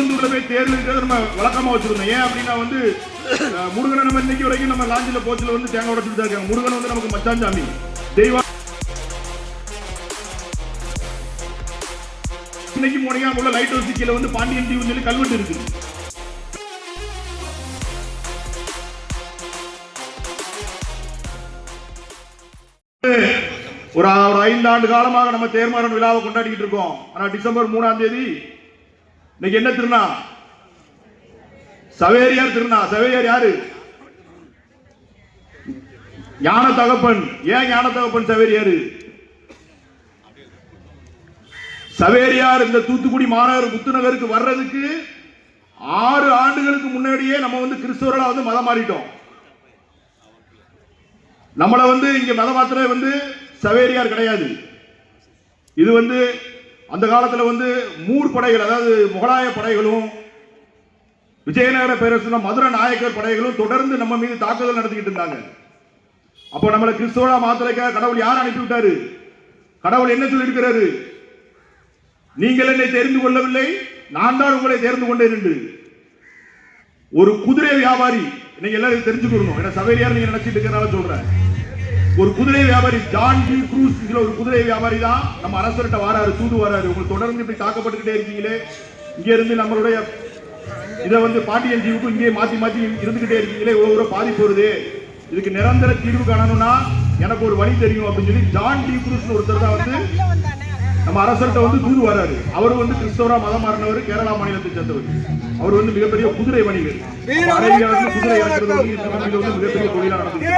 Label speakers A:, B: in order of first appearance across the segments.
A: திருச்செந்தூர்ல போய் நம்ம வழக்கமாக வச்சிருந்தோம். ஏன் அப்படின்னா வந்து முருகனை நம்ம இன்னைக்கு வரைக்கும் நம்ம லாஞ்சில போச்சில் வந்து தேங்காய் உடச்சுட்டு தான் இருக்காங்க. முருகன் வந்து நமக்கு மச்சான் சாமி தெய்வம் இன்னைக்கு மோனியா உள்ள லைட் ஹவுஸ் கீழே வந்து பாண்டியன் தீவுன்னு சொல்லி கல்வெட்டு இருக்குது. ஒரு ஒரு ஐந்து ஆண்டு காலமாக நம்ம தேர்மாறன் விழாவை கொண்டாடிக்கிட்டு இருக்கோம். ஆனா டிசம்பர் மூணாம் தேதி இன்னைக்கு என்ன திருநா? சவேரியார் திருநா. சவேரியார் யாரு? ஞான தகப்பன். ஏன் ஞான தகப்பன் சவேரியாரு? சவேரியார் இந்த தூத்துக்குடி மாநகர் புத்துநகருக்கு வர்றதுக்கு ஆறு ஆண்டுகளுக்கு முன்னாடியே நம்ம வந்து கிறிஸ்தவர்களா வந்து மதம் மாறிட்டோம். நம்மளை வந்து இங்க மதம் மாத்திர வந்து சவேரியார் கிடையாது. இது வந்து அந்த காலத்தில் வந்து மூர் படைகள் அதாவது முகலாய படைகளும் விஜயநகர பேரரசு மதுரை நாயக்கர் படைகளும் தொடர்ந்து நம்ம மீது தாக்குதல் நடத்திக்கிட்டு இருந்தாங்க. அப்போ நம்மளை கிறிஸ்தவா மாத்திரைக்க கடவுள் யார் அனுப்பி விட்டாரு கடவுள் என்ன சொல்லியிருக்கிறாரு? நீங்கள் என்னை தெரிந்து கொள்ளவில்லை நான் தான் உங்களை தேர்ந்து கொண்டேன் என்று. ஒரு குதிரை வியாபாரி இன்னைக்கு எல்லாரும் தெரிஞ்சுக்கணும். ஏன்னா சபையார் நீங்க நினைச்சிட்டு இருக்கிறனால சொல்றேன். ஒரு குதிரை வியாபாரி ஜான் டி க்ரூஸ் ஒரு குதிரை வியாபாரி தான் நம்ம அரசர்கிட்ட வராரு தூது வராரு. உங்களுக்கு தொடர்ந்து இப்படி தாக்கப்பட்டுக்கிட்டே இருக்கீங்களே? இங்க இருந்து நம்மளுடைய இதை வந்து பாண்டியன் தீவுக்கும் இங்கே மாத்தி மாத்தி இருந்துகிட்டே இருக்கீங்களே? இவ்வளவு தூரம் பாதிப்பு வருது. இதுக்கு நிரந்தர தீர்வு காணணும்னா எனக்கு ஒரு வழி தெரியும் அப்படின்னு சொல்லி ஜான் டி க்ரூஸ் ஒருத்தர் தான் வந்து நம்ம அரசர்கிட்ட வந்து தூது வராரு. அவர் வந்து கிறிஸ்தவரா மதம் மாறினவர் கேரளா மாநிலத்தை சேர்ந்தவர். அவர் வந்து மிகப்பெரிய குதிரை வணிகர். இருந்து குதிரை இறக்குறது வந்து மிகப்பெரிய தொழிலா நடந்தது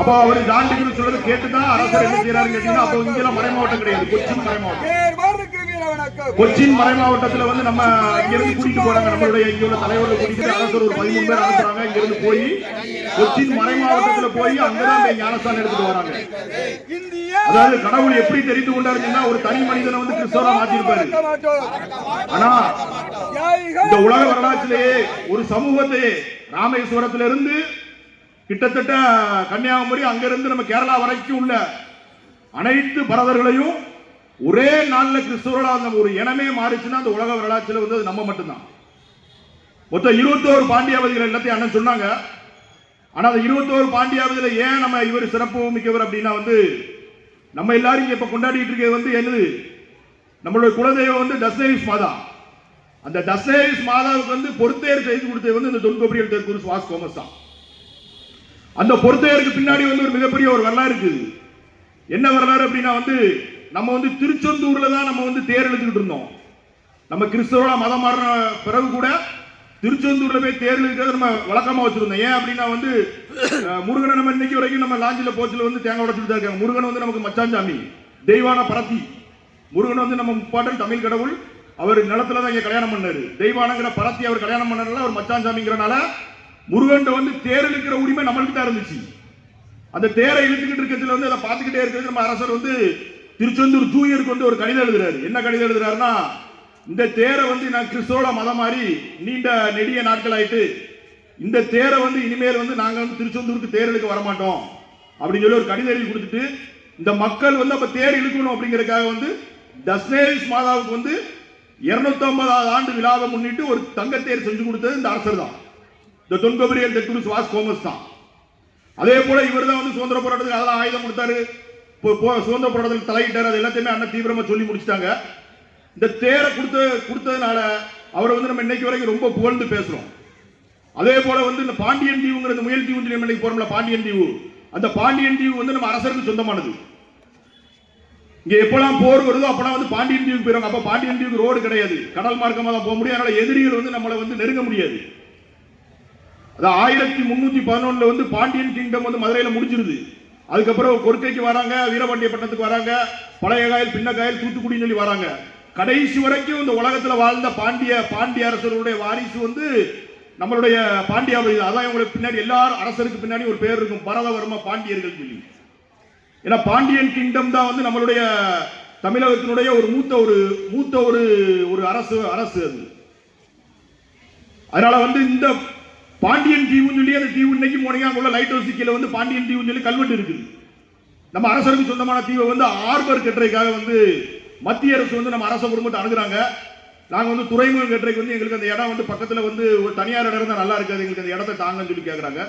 A: அப்ப அவர் ஜாண்டிகள் சொல்றது கேட்டுதான் அரசர் என்ன செய்யறாரு கேட்டீங்கன்னா அப்போ இங்கெல்லாம் மறை மாவட்டம் கிடையாது. கொச்சின் மறை மாவட்டம். கொச்சின் மறை மாவட்டத்துல வந்து நம்ம இங்க இருந்து கூட்டிட்டு போறாங்க. நம்மளுடைய இங்க உள்ள தலைவர்கள் கூட்டிட்டு அரசர் ஒரு பதிமூணு பேர் அனுப்புறாங்க. இங்க இருந்து போய் கொச்சின் மறை மாவட்டத்துல போய் அங்கதான் இந்த ஞானஸ்தானம் எடுத்துட்டு வராங்க. அதாவது கடவுள் எப்படி தெரிந்து கொண்டாருன்னா ஒரு தனி மனிதனை வந்து கிறிஸ்தவரா மாத்திருப்பாரு. ஆனா இந்த உலக வரலாற்றிலேயே ஒரு சமூகத்தையே ராமேஸ்வரத்திலிருந்து கிட்டத்தட்ட கன்னியாகுமரி அங்கிருந்து நம்ம கேரளா வரைக்கும் உள்ள அனைத்து பரதர்களையும் ஒரே நாளில் கிறிஸ்தவர்களா அந்த ஒரு இனமே மாறிச்சுன்னா அந்த உலக வரலாற்றில் வந்து அது நம்ம மட்டும்தான். மொத்தம் இருபத்தோரு பாண்டியாவதிகள் எல்லாத்தையும் அண்ணன் சொன்னாங்க. ஆனால் அந்த இருபத்தோரு பாண்டியாவதியில் ஏன் நம்ம இவர் சிறப்பு மிக்கவர் அப்படின்னா வந்து நம்ம எல்லாரும் இங்கே இப்போ கொண்டாடிட்டு இருக்கிறது வந்து என்னது? நம்மளுடைய குலதெய்வம் வந்து தசேவிஸ் மாதா. அந்த தசேவிஸ் மாதாவுக்கு வந்து பொறுத்தேர் செய்து கொடுத்தது வந்து இந்த தொன்கோபரியல் தெற்கு சுவாஸ் கோமஸ் தான். அந்த பொறுத்தையருக்கு பின்னாடி வந்து ஒரு மிகப்பெரிய ஒரு வரலாறு இருக்குது. என்ன வரலாறு அப்படின்னா வந்து நம்ம வந்து திருச்செந்தூர்ல தான் நம்ம வந்து தேர் எழுதிக்கிட்டு இருந்தோம். நம்ம கிறிஸ்தவரா மதம் மாறின பிறகு கூட திருச்செந்தூர்ல போய் தேர் எழுதிக்கிறது நம்ம வழக்கமா வச்சிருந்தோம். ஏன் அப்படின்னா வந்து முருகனை நம்ம இன்னைக்கு வரைக்கும் நம்ம லாஞ்சில போச்சுல வந்து தேங்காய் உடைச்சிட்டு தான் இருக்காங்க. முருகன் வந்து நமக்கு மச்சான் சாமி தெய்வான பரத்தி. முருகன் வந்து நம்ம முப்பாட்டன் தமிழ் கடவுள். அவர் நிலத்துல தான் இங்க கல்யாணம் பண்ணாரு. தெய்வானங்கிற பரத்தி அவர் கல்யாணம் பண்ணனால அவர் மச்சான் சாமிங்கிறனால முருகன் வந்து தேர் இழுக்கிற உரிமை நம்மளுக்கு தான் இருந்துச்சு. அந்த தேரை இழுத்துக்கிட்டு இருக்கிறதுல வந்து அதை பார்த்துக்கிட்டே இருக்கிறது நம்ம அரசர் வந்து திருச்செந்தூர் தூயருக்கு வந்து ஒரு கடிதம் எழுதுறாரு. என்ன கடிதம் எழுதுறாருன்னா இந்த தேரை வந்து நான் கிறிஸ்தோட மதம் மாறி நீண்ட நெடிய நாட்கள் ஆயிட்டு இந்த தேரை வந்து இனிமேல் வந்து நாங்கள் வந்து திருச்செந்தூருக்கு தேர் இழுக்க வரமாட்டோம். அப்படின்னு சொல்லி ஒரு கடிதம் எழுதி கொடுத்துட்டு இந்த மக்கள் வந்து அப்ப தேர் இழுக்கணும் அப்படிங்கறதுக்காக வந்து தஸ்னேரிஸ் மாதாவுக்கு வந்து 250 ஆண்டு விழாவை முன்னிட்டு ஒரு தங்கத்தேர் செஞ்சு கொடுத்தது இந்த அரசர் தான். இந்த தொன்கபரியல் தெற்கு சுவாஸ் கோமஸ் தான். அதே போல இவர் தான் வந்து சுதந்திர போராட்டத்துக்கு அதெல்லாம் ஆயுதம் கொடுத்தாரு. போ- சுதந்திர போராட்டத்தில் தலையிட்டார். அது எல்லாத்தையுமே அண்ணன் தீவிரமா சொல்லி முடிச்சிட்டாங்க. இந்த தேரை கொடுத்த கொடுத்ததுனால அவரை வந்து நம்ம இன்னைக்கு வரைக்கும் ரொம்ப புகழ்ந்து பேசுறோம். அதே போல வந்து இந்த பாண்டியன் தீவுங்கிற இந்த முயல் தீவு நம்ம இன்னைக்கு போறோம்ல பாண்டியன் தீவு. அந்த பாண்டியன் தீவு வந்து நம்ம அரசருக்கு சொந்தமானது. இங்க எப்பெல்லாம் போர் வருதோ அப்பெல்லாம் வந்து பாண்டியன் தீவுக்கு போயிருவாங்க. அப்ப பாண்டியன் தீவுக்கு ரோடு கிடையாது. கடல் மார்க்கமா தான் போக முடியும். அதனால எதிரிகள் வந்து நம்மளை வந்து நெருங்க முடியாது. அது ஆயிரத்தி முன்னூத்தி பதினொன்னுல வந்து பாண்டியன் கிங்டம் வந்து மதுரையில முடிஞ்சிருது. அதுக்கப்புறம் கொற்கைக்கு வராங்க வீரபாண்டிய வீரபாண்டியப்பட்டினத்துக்கு வராங்க பழைய காயல் பின்ன காயல் தூத்துக்குடின்னு சொல்லி வராங்க. கடைசி வரைக்கும் இந்த உலகத்துல வாழ்ந்த பாண்டிய பாண்டிய அரசர்களுடைய வாரிசு வந்து நம்மளுடைய பாண்டியா அதான் இவங்களுக்கு பின்னாடி எல்லாரும் அரசருக்கு பின்னாடி ஒரு பேர் இருக்கும் பரதவர்ம பாண்டியர்கள் சொல்லி. ஏன்னா பாண்டியன் கிங்டம் தான் வந்து நம்மளுடைய தமிழகத்தினுடைய ஒரு மூத்த ஒரு மூத்த ஒரு ஒரு அரசு அரசு அது. அதனால வந்து இந்த பாண்டியன் தீவுன்னு சொல்லி அந்த தீவு இன்னைக்கு போனீங்க லைட் ஹவுஸ் கீழே வந்து பாண்டியன் தீவுன்னு சொல்லி கல்வெட்டு இருக்குது. நம்ம அரசருக்கு சொந்தமான தீவை வந்து ஆர்பர் கட்டுறதுக்காக வந்து மத்திய அரசு வந்து நம்ம அரச குடும்பத்தை அணுகுறாங்க. நாங்கள் வந்து துறைமுகம் கட்டுறதுக்கு வந்து எங்களுக்கு அந்த இடம் வந்து பக்கத்தில் வந்து ஒரு தனியார் இடம் இருந்தால் நல்லா இருக்காது. எங்களுக்கு அந்த இடத்த தாங்கன்னு சொல்லி கேட்குறாங்க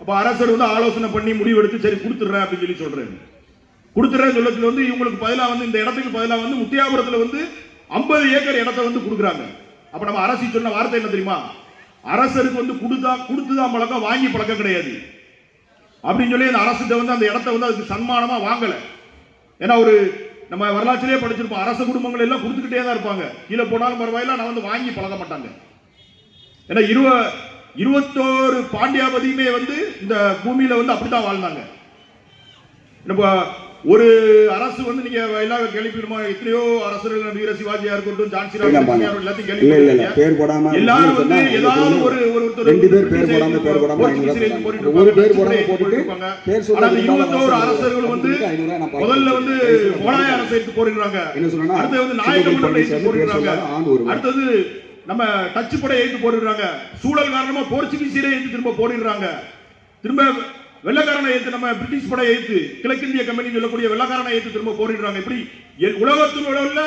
A: அப்போ அரசர் வந்து ஆலோசனை பண்ணி முடிவெடுத்து சரி கொடுத்துட்றேன் அப்படின்னு சொல்லி சொல்கிறேன் கொடுத்துட்றேன் சொல்லத்தில் வந்து இவங்களுக்கு பதிலாக வந்து இந்த இடத்துக்கு பதிலாக வந்து முத்தியாபுரத்தில் வந்து 50 ஏக்கர் இடத்த வந்து கொடுக்குறாங்க. அப்போ நம்ம அரசு சொன்ன வார்த்தை என்ன தெரியுமா? அரசருக்கு வந்து கொடுத்தா கொடுத்துதான் பழக்கம் வாங்கி பழக்கம் கிடையாது. அப்படின்னு சொல்லி அந்த அரசுகிட்ட வந்து அந்த இடத்த வந்து அதுக்கு சன்மானமா வாங்கல. ஏன்னா ஒரு நம்ம வரலாற்றிலே படிச்சிருப்போம் அரச குடும்பங்கள் எல்லாம் கொடுத்துக்கிட்டே தான் இருப்பாங்க. கீழே போனாலும் பரவாயில்ல நான் வந்து வாங்கி பழக மாட்டாங்க. ஏன்னா இருவ இருபத்தோரு பாண்டியாபதியுமே வந்து இந்த பூமியில வந்து அப்படித்தான் வாழ்ந்தாங்க. நம்ம ஒரு அரசு வந்து நீங்க எல்லாம் கேள்விப்படுமா எத்தனையோ அரசர்கள் வீர சிவாஜியா இருக்கட்டும் ஜான்சி எல்லாத்தையும்
B: பேர் போடாம
A: எல்லாரும் வந்து ஏதாவது ஒரு ஒரு ஒருத்தர்
B: ரெண்டு பேர் பேர் போடாம பேர் போடாம. ஒரு பேர் போடாம போட்டுட்டு
A: இருபத்தோரு அரசர்கள் வந்து. முதல்ல வந்து மோலாய அரசை எடுத்து போடுறாங்க
B: என்ன சொன்னா
A: அடுத்து வந்து எடுத்து போடுறாங்க
B: ஆண்டு ஒரு
A: அடுத்தது நம்ம டச்சு படை எடுத்து போடுறாங்க சூழல் காரணமா போர்ச்சுகீசியரை எடுத்து திரும்ப போடுறாங்க திரும்ப வெள்ளக்காரனை ஏற்று நம்ம பிரிட்டிஷ் படையை ஏற்று கிழக்கிந்திய கம்பெனி சொல்லக்கூடிய வெள்ளக்காரனை ஏற்று திரும்ப போரிடுறாங்க. இப்படி உலகத்தில் உள்ள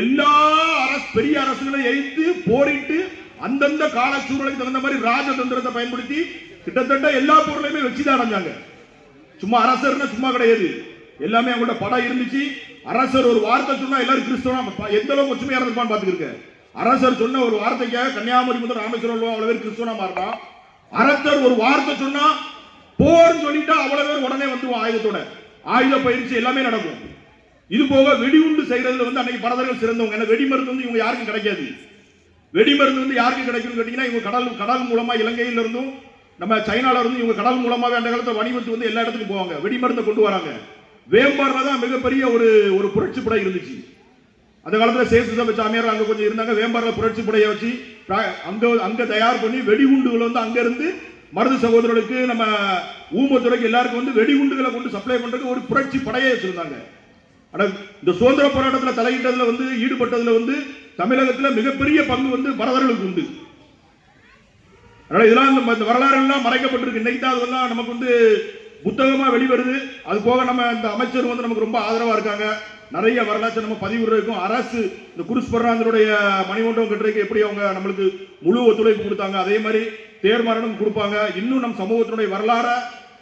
A: எல்லா அரசு பெரிய அரசுகளை எதிர்த்து போரிட்டு அந்தந்த கால சூழலுக்கு தகுந்த மாதிரி ராஜதந்திரத்தை பயன்படுத்தி கிட்டத்தட்ட எல்லா பொருளையுமே வச்சுதான் அடைஞ்சாங்க. சும்மா அரசர்னா சும்மா கிடையாது. எல்லாமே அவங்களோட படம் இருந்துச்சு. அரசர் ஒரு வார்த்தை சொன்னா எல்லாரும் கிறிஸ்தவனா எந்த அளவுக்கு ஒற்றுமையா இருந்திருப்பான்னு பாத்துக்கிருக்க அரசர் சொன்ன ஒரு வார்த்தைக்காக கன்னியாகுமரி முதல் ராமேஸ்வரம் அவ்வளவு பேர் கிறிஸ்தவனா மாறினா. அரசர் ஒரு வார்த்தை சொன்னா போர்னு சொல்லிட்டா அவ்வளவு பேர் உடனே வந்துருவோம் ஆயுதத்தோட ஆயுத பயிற்சி எல்லாமே நடக்கும். இது போக வெடிகுண்டு செய்யறதுல வந்து அன்னைக்கு பரதர்கள் சிறந்தவங்க. ஏன்னா வெடிமருந்து வந்து இவங்க யாருக்கும் கிடைக்காது. வெடிமருந்து வந்து யாருக்கு கிடைக்கும்னு கேட்டீங்கன்னா இவங்க கடல் கடல் மூலமா இலங்கையில இருந்தும் நம்ம சைனால இருந்து இவங்க கடல் மூலமாவே அந்த காலத்தில் வணிகத்து வந்து எல்லா இடத்துக்கும் போவாங்க. வெடிமருந்தை கொண்டு வராங்க. வேம்பாடுல தான் மிகப்பெரிய ஒரு ஒரு புரட்சி படை இருந்துச்சு. அந்த காலத்தில் சேசுசபை சாமியார் அங்கே கொஞ்சம் இருந்தாங்க. வேம்பாரில் புரட்சி படையை வச்சு அங்கே அங்கே தயார் பண்ணி வெடிகுண்டுகள் வந்து அங்கேருந்து மருது சகோதரர்களுக்கு நம்ம ஊமத்துறைக்கு எல்லாருக்கும் வந்து வெடிகுண்டுகளை கொண்டு சப்ளை பண்றதுக்கு ஒரு புரட்சி படையை வச்சிருந்தாங்க. ஆனால் இந்த சுதந்திர போராட்டத்தில் தலையிட்டதில் வந்து ஈடுபட்டதில் வந்து தமிழகத்தில் மிகப்பெரிய பங்கு வந்து பரதர்களுக்கு உண்டு. அதனால் இதெல்லாம் இந்த ம- வரலாறு எல்லாம் மறைக்கப்பட்டிருக்கு. இன்னைக்கு தான் அதெல்லாம் நமக்கு வந்து புத்தகமாக வெளிவருது. அது போக நம்ம இந்த அமைச்சர் வந்து நமக்கு ரொம்ப ஆதரவாக இருக்காங்க. நிறைய வரலாற்று நம்ம பதிவிடுறதுக்கும் அரசு இந்த குருஸ் பர்ணாந்தருடைய மணிமண்டபம் கட்டுறதுக்கு எப்படி அவங்க நம்மளுக்கு முழு ஒத்துழைப்பு கொடுத்தாங்க. அதே மாதிரி தேர்மரணம் கொடுப்பாங்க. இன்னும் நம் சமூகத்தினுடைய வரலாறை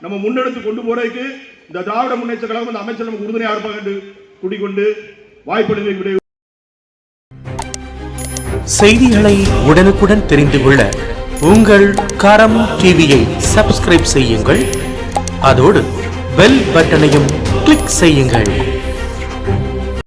A: நம்ம முன்னெடுத்து கொண்டு போறதுக்கு இந்த திராவிட முன்னேற்ற கழகம் அமைச்சர் நமக்கு உறுதுணையாக இருப்பாங்க என்று குடிக்கொண்டு வாய்ப்பு
C: செய்திகளை உடனுக்குடன் தெரிந்து கொள்ள உங்கள் கரம் டிவியை சப்ஸ்கிரைப் செய்யுங்கள். அதோடு பெல் பட்டனையும் கிளிக் செய்யுங்கள்.